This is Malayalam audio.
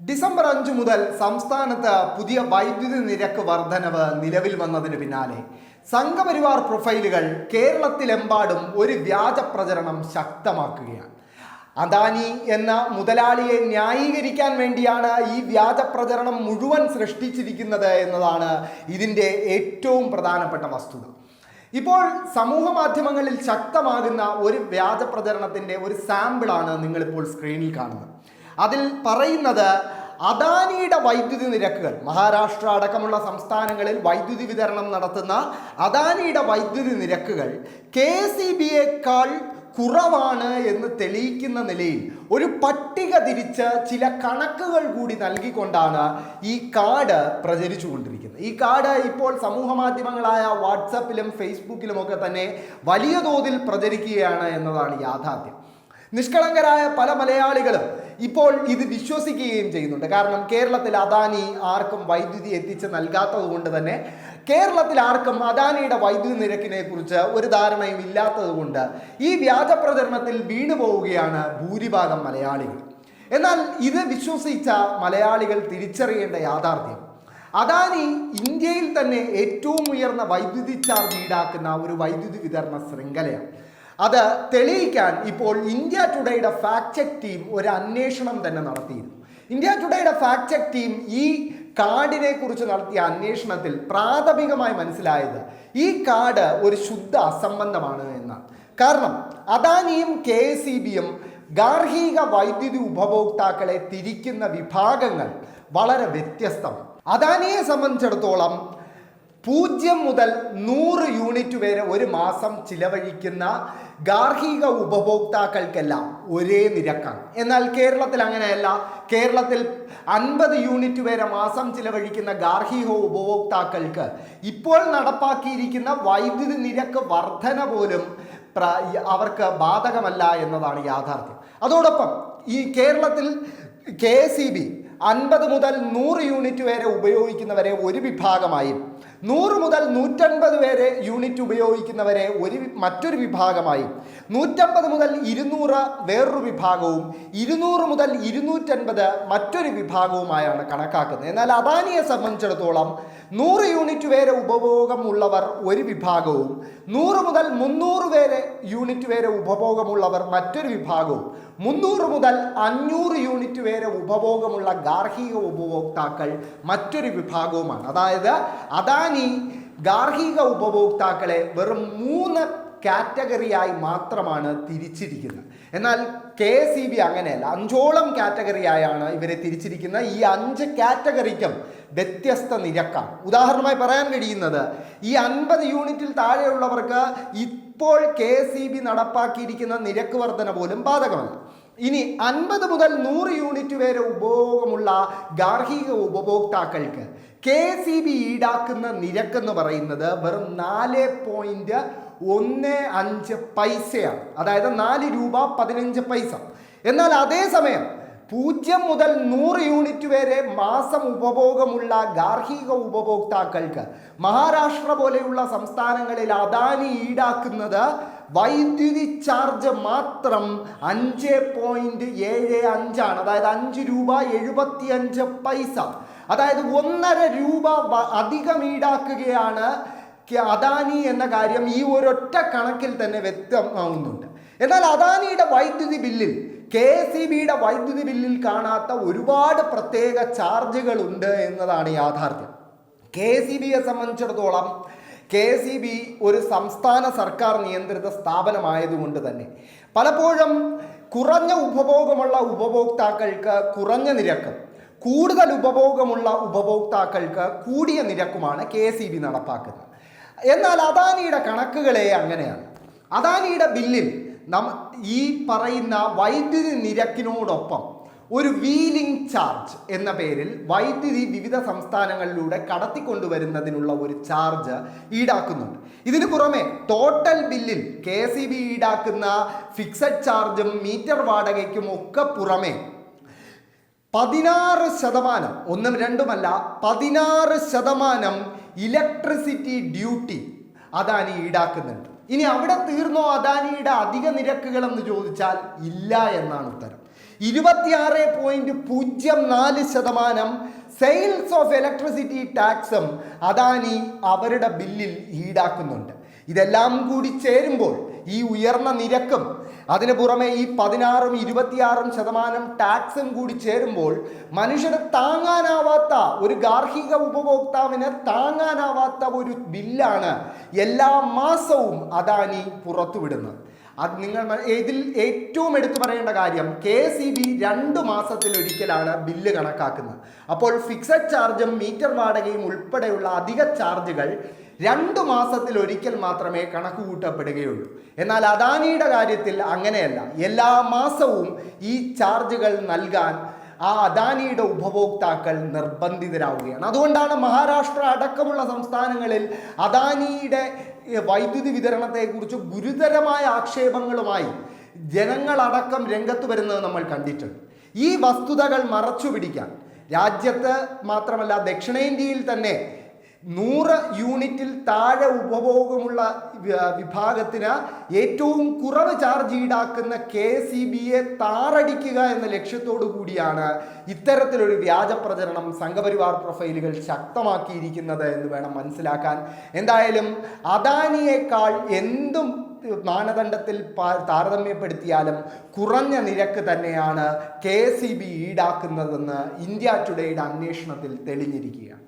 ഡിസംബർ അഞ്ച് മുതൽ സംസ്ഥാനത്ത് പുതിയ വൈദ്യുതി നിരക്ക് വർധനവ് നിലവിൽ വന്നതിന് പിന്നാലെ. സംഘപരിവാർ പ്രൊഫൈലുകൾ കേരളത്തിലെമ്പാടും ഒരു വ്യാജ പ്രചരണം ശക്തമാക്കുകയാണ്. അദാനി എന്ന മുതലാളിയെ ന്യായീകരിക്കാൻ വേണ്ടിയാണ് ഈ വ്യാജ പ്രചരണം മുഴുവൻ സൃഷ്ടിച്ചിരിക്കുന്നത് എന്നതാണ് ഇതിന്റെ ഏറ്റവും പ്രധാനപ്പെട്ട വസ്തുത. ഇപ്പോൾ സമൂഹ മാധ്യമങ്ങളിൽ ശക്തമാകുന്ന ഒരു വ്യാജ പ്രചരണത്തിന്റെ ഒരു സാമ്പിളാണ് നിങ്ങളിപ്പോൾ സ്ക്രീനിൽ കാണുന്നത്. അതിൽ പറയുന്നത് അദാനിയുടെ വൈദ്യുതി നിരക്കുകൾ. മഹാരാഷ്ട്ര അടക്കമുള്ള സംസ്ഥാനങ്ങളിൽ വൈദ്യുതി വിതരണം നടത്തുന്ന അദാനിയുടെ വൈദ്യുതി നിരക്കുകൾ കെ സി ബിയേക്കാൾ കുറവാണ് എന്ന് തെളിയിക്കുന്ന നിലയിൽ ഒരു പട്ടിക തിരിച്ച് ചില കണക്കുകൾ കൂടി നൽകിക്കൊണ്ടാണ് ഈ കാർഡ് പ്രചരിച്ചുകൊണ്ടിരിക്കുന്നത്. ഈ കാർഡ് ഇപ്പോൾ സമൂഹ മാധ്യമങ്ങളായ വാട്സപ്പിലും ഫേസ്ബുക്കിലും ഒക്കെ തന്നെ വലിയ തോതിൽ പ്രചരിക്കുകയാണ് എന്നതാണ് യാഥാർത്ഥ്യം. നിഷ്കളങ്കരായ പല മലയാളികളും ഇപ്പോൾ ഇത് വിശ്വസിക്കുകയും ചെയ്യുന്നുണ്ട്. കാരണം കേരളത്തിൽ അദാനി ആർക്കും വൈദ്യുതി എത്തിച്ച് നൽകാത്തത് കൊണ്ട് തന്നെ കേരളത്തിൽ ആർക്കും അദാനിയുടെ വൈദ്യുതി നിരക്കിനെ കുറിച്ച് ഒരു ധാരണയും ഇല്ലാത്തത് കൊണ്ട് ഈ വ്യാജ പ്രചരണത്തിൽ വീണു പോവുകയാണ് ഭൂരിഭാഗം മലയാളികൾ. എന്നാൽ ഇത് വിശ്വസിച്ച മലയാളികൾ തിരിച്ചറിയേണ്ട യാഥാർത്ഥ്യം. അദാനി ഇന്ത്യയിൽ തന്നെ ഏറ്റവും ഉയർന്ന വൈദ്യുതി ചാർജ് ഈടാക്കുന്ന ഒരു വൈദ്യുതി വിതരണ ശൃംഖലയാണ്. അത് തെളിയിക്കാൻ ഇപ്പോൾ ഇന്ത്യ ടുഡേയുടെ ഫാക്ട് ചെക്ക് ടീം ഒരു അന്വേഷണം തന്നെ നടത്തിയിരുന്നു. ഇന്ത്യ ടുഡേയുടെ ഫാക്ട് ചെക്ക് ടീം ഈ കാർഡിനെ കുറിച്ച് നടത്തിയ അന്വേഷണത്തിൽ പ്രാഥമികമായി മനസ്സിലായത് ഈ കാർഡ് ഒരു ശുദ്ധ അസംബന്ധമാണ് എന്നാണ്. കാരണം അദാനിയും കെ എസ് ഇ ബിയും ഗാർഹിക വൈദ്യുതി ഉപഭോക്താക്കളെ തിരിക്കുന്ന വിഭാഗങ്ങൾ വളരെ വ്യത്യസ്തമാണ്. അദാനിയെ സംബന്ധിച്ചിടത്തോളം പൂജ്യം മുതൽ നൂറ് യൂണിറ്റ് വരെ ഒരു മാസം ചിലവഴിക്കുന്ന ഗാർഹിക ഉപഭോക്താക്കൾക്കെല്ലാം ഒരേ നിരക്കാണ്. എന്നാൽ കേരളത്തിൽ അങ്ങനെയല്ല. കേരളത്തിൽ അൻപത് യൂണിറ്റ് വരെ മാസം ചിലവഴിക്കുന്ന ഗാർഹിക ഉപഭോക്താക്കൾക്ക് ഇപ്പോൾ നടപ്പാക്കിയിരിക്കുന്ന വൈദ്യുതി നിരക്ക് വർധന പോലും അവർക്ക് ബാധകമല്ല എന്നതാണ് യാഥാർത്ഥ്യം. അതോടൊപ്പം ഈ കേരളത്തിൽ കെ എസ് ഇ ബി അൻപത് മുതൽ നൂറ് യൂണിറ്റ് വരെ ഉപയോഗിക്കുന്നവരെ ഒരു വിഭാഗമായും നൂറ് മുതൽ നൂറ്റൻപത് വരെ യൂണിറ്റ് ഉപയോഗിക്കുന്നവരെ ഒരു മറ്റൊരു വിഭാഗമായും. നൂറ്റമ്പത് മുതൽ ഇരുന്നൂറ് വേറൊരു വിഭാഗവും ഇരുന്നൂറ് മുതൽ ഇരുന്നൂറ്റൻപത് മറ്റൊരു വിഭാഗവുമായാണ് കണക്കാക്കുന്നത്. എന്നാൽ അദാനിയെ സംബന്ധിച്ചിടത്തോളം നൂറ് യൂണിറ്റ് വരെ ഉപഭോഗമുള്ളവർ ഒരു വിഭാഗവും നൂറ് മുതൽ മുന്നൂറ് വരെ യൂണിറ്റ് വരെ ഉപഭോഗമുള്ളവർ മറ്റൊരു വിഭാഗവും. മുന്നൂറ് മുതൽ അഞ്ഞൂറ് യൂണിറ്റ് വരെ ഉപഭോഗമുള്ള ഗാർഹിക ഉപഭോക്താക്കൾ മറ്റൊരു വിഭാഗവുമാണ്. അതായത് അദാനി ഗാർഹിക ഉപഭോക്താക്കളെ വെറും മൂന്ന് കാറ്റഗറിയായി മാത്രമാണ് തിരിച്ചിരിക്കുന്നത്. എന്നാൽ കെ എസ് ഇ ബി അങ്ങനെയല്ല അഞ്ചോളം കാറ്റഗറിയായാണ് ഇവരെ തിരിച്ചിരിക്കുന്നത്. ഈ അഞ്ച് കാറ്റഗറിക്കും വ്യത്യസ്ത നിരക്കാണ്. ഉദാഹരണമായി പറയാൻ കഴിയുന്നത് ഈ അൻപത് യൂണിറ്റിൽ താഴെയുള്ളവർക്ക് ഇപ്പോൾ കെ എസ് ഇ ബി നടപ്പാക്കിയിരിക്കുന്ന നിരക്ക് വർധന പോലും ബാധകമല്ല. ഇനി അൻപത് മുതൽ നൂറ് യൂണിറ്റ് വരെ ഉപഭോഗമുള്ള ഗാർഹിക ഉപഭോക്താക്കൾക്ക് കെ സി ബി ഈടാക്കുന്ന നിരക്കെന്ന് പറയുന്നത് വെറും നാല് പോയിന്റ് ഒന്ന് അഞ്ച് പൈസയാണ്. അതായത് നാല് രൂപ പതിനഞ്ച് പൈസ. എന്നാൽ അതേസമയം പൂജ്യം മുതൽ നൂറ് യൂണിറ്റ് വരെ മാസം ഉപഭോഗമുള്ള ഗാർഹിക ഉപഭോക്താക്കൾക്ക് മഹാരാഷ്ട്ര പോലെയുള്ള സംസ്ഥാനങ്ങളിൽ അദാനി ഈടാക്കുന്നത് വൈദ്യുതി ചാർജ് മാത്രം അഞ്ച് പോയിന്റ് ഏഴ് അഞ്ചാണ്. അതായത് അഞ്ച് രൂപ എഴുപത്തി അഞ്ച് പൈസ. അതായത് ഒന്നര രൂപ അധികം ഈടാക്കുകയാണ് അദാനി എന്ന കാര്യം ഈ ഒരൊറ്റ കണക്കിൽ തന്നെ വ്യക്തമാവുന്നുണ്ട്. എന്നാൽ അദാനിയുടെ വൈദ്യുതി ബില്ലിൽ കെ ഇ ബിയുടെ വൈദ്യുതി ബില്ലിൽ കാണാത്ത ഒരുപാട് പ്രത്യേക ചാർജുകൾ ഉണ്ട് എന്നതാണ് യാഥാർത്ഥ്യം. കെ ഇ ബിയെ സംബന്ധിച്ചിടത്തോളം കെ ഇ ബി ഒരു സംസ്ഥാന സർക്കാർ നിയന്ത്രിത സ്ഥാപനമായതുകൊണ്ട് തന്നെ പലപ്പോഴും കുറഞ്ഞ ഉപഭോഗമുള്ള ഉപഭോക്താക്കൾക്ക് കുറഞ്ഞ നിരക്ക് കൂടുതൽ ഉപഭോഗമുള്ള ഉപഭോക്താക്കൾക്ക് കൂടിയ നിരക്കുമാണ് കെ ഇ ബി നടപ്പാക്കുന്നത്. എന്നാൽ അദാനിയുടെ കണക്കുകളെ അങ്ങനെയാണ്. അദാനിയുടെ ബില്ലിൽ നം ഈ പറയുന്ന വൈദ്യുതി നിരക്കിനോടൊപ്പം ഒരു വീലിംഗ് ചാർജ് എന്ന പേരിൽ വൈദ്യുതി വിവിധ സംസ്ഥാനങ്ങളിലൂടെ കടത്തിക്കൊണ്ടുവരുന്നതിനുള്ള ഒരു ചാർജ് ഈടാക്കുന്നുണ്ട്. ഇതിനു പുറമെ ടോട്ടൽ ബില്ലിൽ കെ സി ബി ഈടാക്കുന്ന ഫിക്സഡ് ചാർജും മീറ്റർ വാടകയ്ക്കും ഒക്കെ പുറമെ പതിനാറ് ശതമാനം ഒന്നും രണ്ടുമല്ല പതിനാറ് ശതമാനം ഇലക്ട്രിസിറ്റി ഡ്യൂട്ടി അദാനി ഈടാക്കുന്നുണ്ട്. ഇനി അവിടെ തീർന്നോ അദാനിയുടെ അധിക നിരക്കുകൾ എന്ന് ചോദിച്ചാൽ ഇല്ല എന്നാണ് ഉത്തരം. ഇരുപത്തിയാറ് പോയിന്റ് പൂജ്യം നാല് ശതമാനം സെയിൽസ് ഓഫ് ഇലക്ട്രിസിറ്റി ടാക്സും അദാനി അവരുടെ ബില്ലിൽ ഈടാക്കുന്നുണ്ട്. ഇതെല്ലാം കൂടി ചേരുമ്പോൾ ഈ ഉയർന്ന നിരക്കും അതിനു പുറമെ ഈ പതിനാറും ഇരുപത്തിയാറും ശതമാനം ടാക്സും കൂടി ചേരുമ്പോൾ മനുഷ്യന് താങ്ങാനാവാത്ത ഒരു ഗാർഹിക ഉപഭോക്താവിന് താങ്ങാനാവാത്ത ഒരു ബില്ലാണ് എല്ലാ മാസവും അദാനി പുറത്തുവിടുന്നത്. അത് നിങ്ങൾ ഇതിൽ ഏറ്റവും എടുത്തു പറയേണ്ട കാര്യം കെ സി ബി രണ്ട് മാസത്തിലൊരിക്കലാണ് ബില്ല് കണക്കാക്കുന്നത്. അപ്പോൾ ഫിക്സഡ് ചാർജും മീറ്റർ വാടകയും ഉൾപ്പെടെയുള്ള അധിക ചാർജുകൾ രണ്ട് മാസത്തിൽ ഒരിക്കൽ മാത്രമേ കണക്ക് കൂട്ടപ്പെടുകയുള്ളൂ. എന്നാൽ അദാനിയുടെ കാര്യത്തിൽ അങ്ങനെയല്ല. എല്ലാ മാസവും ഈ ചാർജുകൾ നൽകാൻ ആ അദാനിയുടെ ഉപഭോക്താക്കൾ നിർബന്ധിതരാവുകയാണ്. അതുകൊണ്ടാണ് മഹാരാഷ്ട്ര അടക്കമുള്ള സംസ്ഥാനങ്ങളിൽ അദാനിയുടെ വൈദ്യുതി വിതരണത്തെക്കുറിച്ച് ഗുരുതരമായ ആക്ഷേപങ്ങളുമായി ജനങ്ങളടക്കം രംഗത്ത് വരുന്നത് നമ്മൾ കണ്ടിട്ടുണ്ട്. ഈ വസ്തുതകൾ മറച്ചു പിടിക്കാൻ രാജ്യത്ത് മാത്രമല്ല ദക്ഷിണേന്ത്യയിൽ തന്നെ നൂറ് യൂണിറ്റിൽ താഴെ ഉപഭോഗമുള്ള വിഭാഗത്തിന് ഏറ്റവും കുറവ് ചാർജ് ഈടാക്കുന്ന കെ സി ബിയെ താറടിക്കുക എന്ന ലക്ഷ്യത്തോടു കൂടിയാണ് ഇത്തരത്തിലൊരു വ്യാജ പ്രചരണം സംഘപരിവാർ പ്രൊഫൈലുകൾ ശക്തമാക്കിയിരിക്കുന്നത് എന്ന് വേണം മനസ്സിലാക്കാൻ. എന്തായാലും അദാനിയേക്കാൾ എന്തും മാനദണ്ഡത്തിൽ താരതമ്യപ്പെടുത്തിയാലും കുറഞ്ഞ നിരക്ക് തന്നെയാണ് കെ സി ബി ഈടാക്കുന്നതെന്ന് ഇന്ത്യ ടുഡേയുടെ അന്വേഷണത്തിൽ തെളിഞ്ഞിരിക്കുകയാണ്.